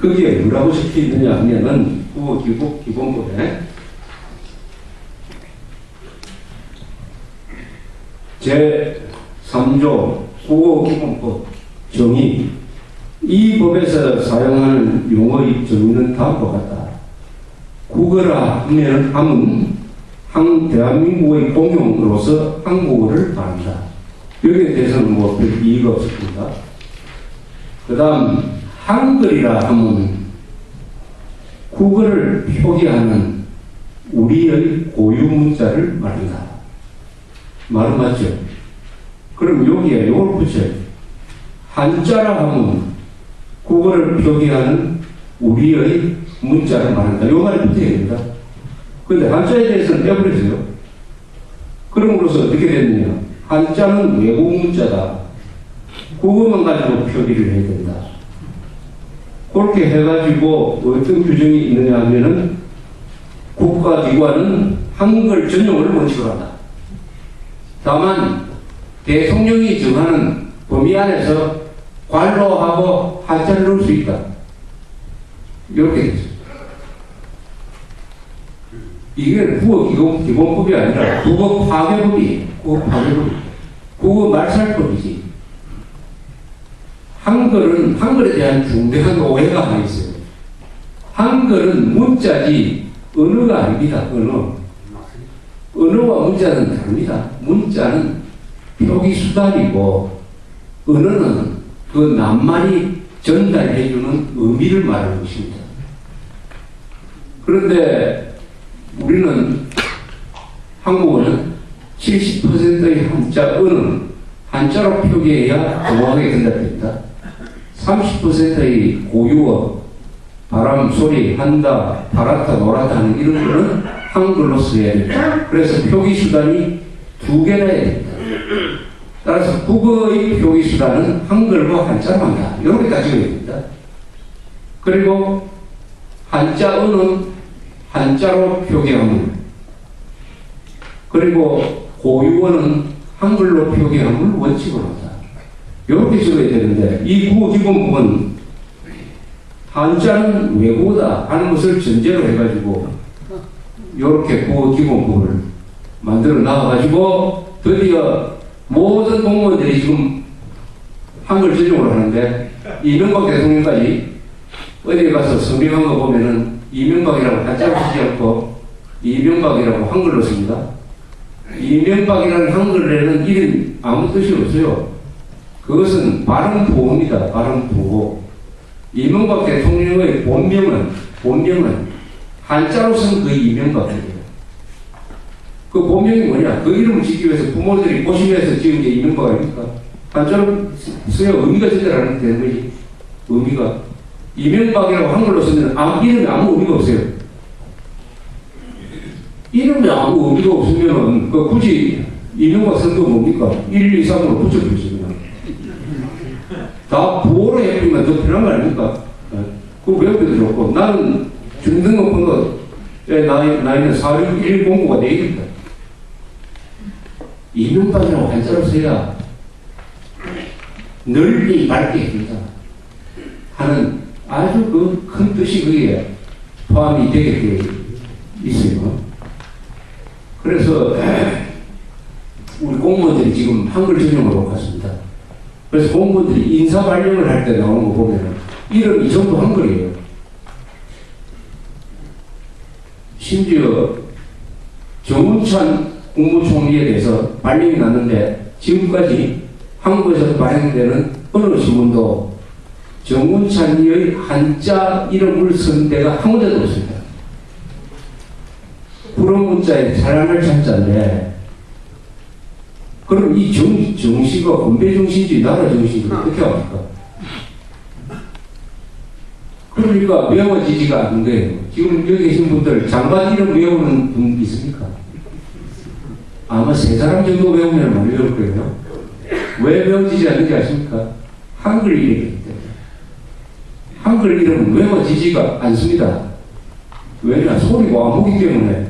거기에 뭐라고 적혀 있느냐 하면은 국어 기본, 기본법에 제 3조 국어 기본법 정의 이 법에서 사용하는 용어의 정의는 다음과 같다. 국어라 하면 함은 한 대한민국의 공용으로서 한국어를 말한다. 여기에 대해서는 뭐 별 이의가 없습니다. 그 다음 한글이라 하면 국어를 표기하는 우리의 고유 문자를 말한다. 말은 맞죠? 그럼 여기에 이걸 붙여요. 한자라 하면 국어를 표기하는 우리의 문자를 말한다. 이 말이 붙어야 됩니다. 근데 한자에 대해서는 떼버렸어요. 그럼으로써 어떻게 됐느냐. 한자는 외국 문자다. 그것만 가지고 표기를 해야 된다. 그렇게 해가지고 어떤 규정이 있느냐 하면은 국가기관은 한글 전용을 원칙으로 한다. 다만 대통령이 정하는 범위 안에서 관로하고 한자를 넣을 수 있다. 이렇게 됐습니다. 이게 국어 기본, 기본법이 아니라 국어 파괴법이에요. 국어 파괴법. 국어 말살법이지. 한글은, 한글에 대한 중대한 오해가 하나 있어요. 한글은 문자지 언어가 아닙니다. 언어. 언어와 문자는 다릅니다. 문자는 표기 수단이고 언어는 그 낱말이 전달해주는 의미를 말하는 것입니다. 그런데 우리는 한국어는 70%의 한자 언어는 한자로 표기해야 정확하게 전달됩니다. 30%의 고유어, 바람, 소리, 한다, 바랐다, 놀았다 하는 이런 거는 한글로 써야 됩니다. 그래서 표기 수단이 두 개나 됩니다. 따라서 국어의 표기 수단은 한글과 한자로 한다. 이렇게 따지고 됩니다. 그리고 한자 언어는 한자로 표기함을 그리고 고유어는 한글로 표기함을 원칙으로. 이렇게 적어야 되는데 이 국어 기본법은 한자는 외국어다 하는 것을 전제로 해가지고 이렇게 국어 기본법을 만들어 나와가지고 드디어 모든 공무원들이 지금 한글 전용으로 하는데 이명박 대통령까지 어디 가서 서명한 거 보면은 이명박이라고 한자로 쓰지 않고 이명박이라고 한글로 씁니다. 이명박이라는 한글에는 이름 아무 뜻이 없어요. 그것은 발음 보호입니다. 발음 보호. 이명박 대통령의 본명은 본명은 한자로 쓴 그 이명박이에요. 그 본명이 뭐냐? 그 이름을 짓기 위해서 부모들이 고심해서 지은 게 이명박 아닙니까? 한자로 써야 의미가 전달하는 거지. 의미가. 이명박이라고 한글로 쓰면 아무, 이름이 아무 의미가 없어요. 이름이 아무 의미가 없으면은 그 굳이 이명박 선거 뭡니까? 1, 2, 3으로 붙여주시면 다 부호로 해버리면 더 편한 거 아닙니까? 예. 그거 외우기도 좋고 나는 중등급한 거 나이, 나이는 4610구가 되겠다. 이명박이라고 한자로 써야 널리 밝게 해준다 하는 아주 그 큰 뜻이 거기에 포함이 되게 돼 있어요. 그래서 우리 공무원들이 지금 한글 전용으로 갔습니다. 그래서 공무원들이 인사 발령을 할 때 나오는 거 보면 이름이 전부 한글이에요. 심지어 정운찬 국무총리에 대해서 발령이 났는데 지금까지 한국에서 발행되는 어느 신문도 정운찬의 한자 이름을 쓴 데가 한 군데도 없습니다. 불어 문자에 사랑을 찾자인데 그럼 이 정, 정시가 건배 정신인지 나라 정신인지 어떻게 합니까? 그러니까 외워지지가 않는 거예요. 지금 여기 계신 분들 장관 이름 외우는 분 있습니까? 아마 세 사람 정도 외우면 안 외울 거예요. 왜 외워지지 않는지 아십니까? 한글 이름이기 때문에. 한글 이름은 외워지지가 않습니다. 왜냐? 소리가 안보기 때문에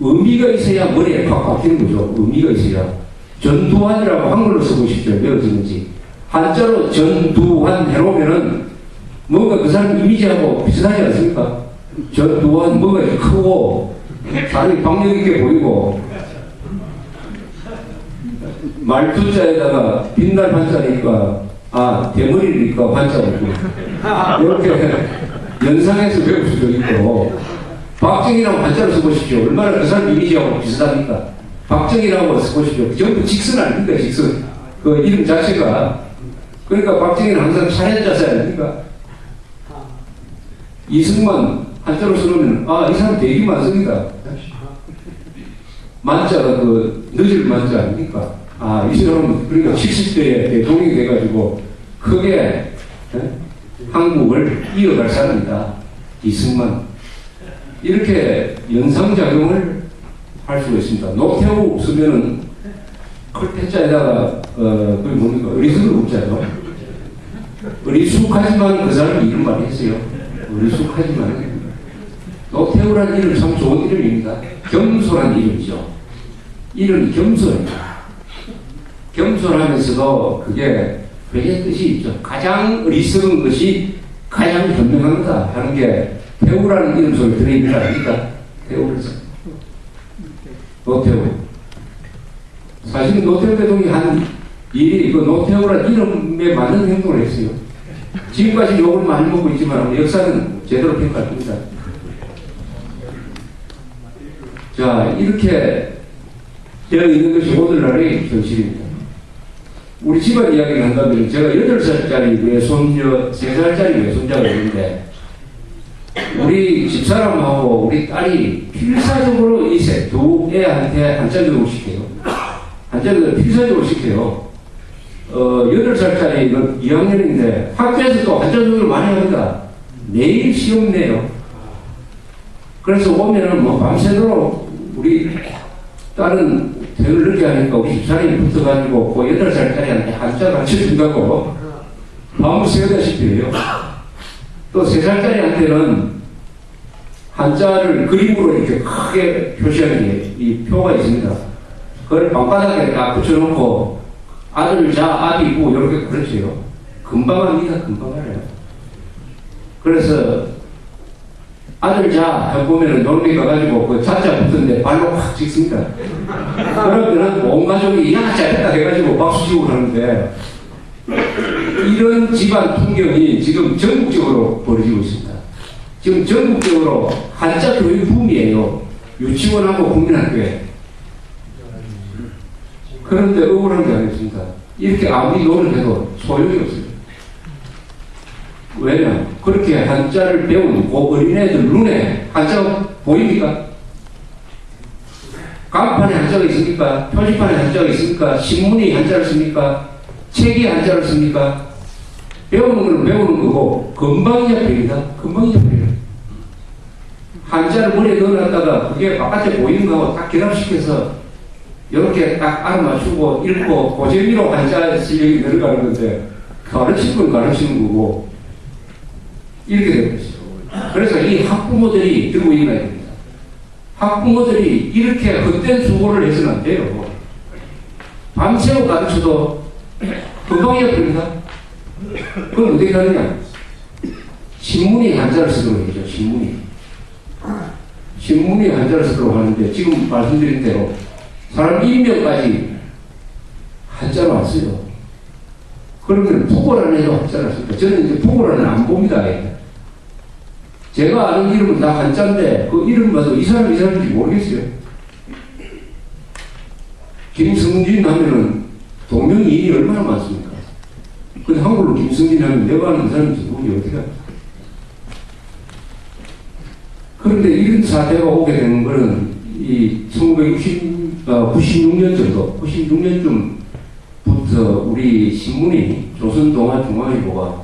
의미가 있어야 머리에 팍 박히는 거죠. 의미가 있어야. 전두환이라고 한글로 쓰고 싶죠. 외워지는지. 한자로 전두환 해놓으면은 뭔가 그 사람 이미지하고 비슷하지 않습니까? 저 또한 뭔가 크고 사람이 박력 있게 보이고 말투자에다가 빛날 환자니까 아 대머리니까 환자고 이렇게 연상해서 배울 수도 있고 박정희라고 한자를 써보십시오. 얼마나 그 사람 이미지하고 비슷합니까? 박정희라고 써보십시오. 전부 직선 아닙니까? 직선. 그 이름 자체가. 그러니까 박정희는 항상 사연자세 아닙니까? 이승만 한자로 써놓으면 아, 이 사람 되게 많습니다. 만자가 그 늦을 만자 아닙니까? 아, 이 사람은 그러니까 70대에 대통령이 돼가지고 크게 예? 한국을 이어갈 사람이다. 이승만. 이렇게 연상작용을 할 수가 있습니다. 노태우 쓰면은 클테자에다가 어, 그게 뭡니까? 의리수를 붙자요. 의리숙하지만 그 사람이 이름 많이 했어요. 의리숙하지만 노태우라는 이름 참 좋은 이름입니다. 겸손한 이름이죠. 이름이 겸손입니다. 겸손하면서도 그게 회의 뜻이 있죠. 가장 어리석은 것이 가장 현명합니다 하는 게 태우라는 이름 들어있는 거 아닙니까? 태우에서. 노태우. 사실은 노태우 대통령이 한 일이 그 노태우라는 이름에 맞는 행동을 했어요. 지금까지 욕을 많이 먹고 있지만 역사는 제대로 평가합니다. 자, 이렇게 되어 있는 것이 오늘날의 현실입니다. 우리 집안 이야기를 한다면 제가 8살짜리 외손녀, 3살짜리 외손자가 있는데 우리 집사람하고 우리 딸이 필사적으로 이세 두 애한테 한자 교육을 시켜요. 한자 교육을 필사적으로 시켜요. 어, 8살짜리 2학년인데 학교에서 또 한자 교육을 많이 합니다. 내일 시험 내요. 그래서 오면은 뭐 밤새도록 우리 딸은 퇴근을 늦게 하니까 우리 집사람이 붙어가지고 그 8살짜리한테 한자 가르쳐준다고 밤을 새우다시피 해요. 또 3살짜리한테는 한자를 그림으로 이렇게 크게 표시하는 게이 표가 있습니다. 그걸 방바닥에 딱 붙여놓고 아들 자 아비 고 이렇게 그렇지요. 금방 합니다. 금방 알아요. 그래서 아들 자 해 보면은 놀미 가가지고 그 자자 붙은데 발로 확 찍습니다. 그러면은 온 가족이 야 잘했다 해가지고 박수 치고 그러는데 이런 집안 풍경이 지금 전국적으로 벌어지고 있습니다. 지금 전국적으로 한자 교육 붐이에요. 유치원하고 국민학교에. 그런데 억울한 게 아니겠습니까? 이렇게 아무리 노력 해도 소용이 없습니다. 왜냐? 그렇게 한자를 배운 그 어린애들 눈에 한자가 보입니까? 간판에 한자가 있습니까? 표지판에 한자가 있습니까? 신문이 한자를 씁니까? 책이 한자를 씁니까? 배우는 걸 배우는 거고 금방 잊어버립니다. 금방 잊어버려요. 한자를 머리에 넣어놨다가 그게 바깥에 보이는 거하고 딱 결합시켜서 이렇게 딱 알아맞추고 읽고 그 재미로 한자 실력이 늘어가는 건데 가르치는 건 가르치는 거고 이렇게 되고 있어요. 그래서 이 학부모들이 들고 일어나야 됩니다. 학부모들이 이렇게 헛된 수고를 해서는 안 돼요. 밤새워 가르쳐도 금방 잊어버립니다. 그럼 어떻게 하느냐? 신문이 한자를 쓰도록 해죠, 신문이. 신문이 한자를 하는데, 지금 말씀드린 대로, 사람 인명까지 한자로 안 써요. 그러면 포고라는 해도 한자를 씁니다. 저는 이제 포고라는 안 봅니다. 제가 아는 이름은 다 한자인데, 그 이름 봐도 이 사람, 이 사람인지 모르겠어요. 김승진 하면은 동명이인이 얼마나 많습니까? 근데 한글로 김승진 하면 내가 아는 사람인지 누구지 어떻게? 그런데 이런 사태가 오게 되는 거는 이 1960, 어, 96년 정도, 96년쯤부터 우리 신문이 조선동아중앙일보가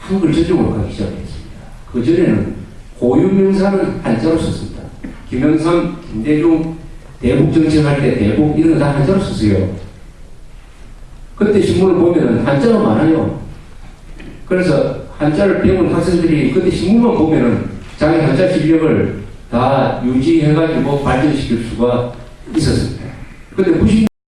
한글 저쪽으로 가기 시작했습니다. 그 전에는 고유명사는 한자로 썼습니다. 김영삼, 김대중, 대북 정책할 때 대북 이런 거 다 한자로 썼어요. 그때 신문을 보면은 한자가 많아요. 그래서 한자를 배운 학생들이 그때 신문만 보면은 자기 한자 실력을 다 유지해가지고 발전시킬 수가 있었습니다. 근데 90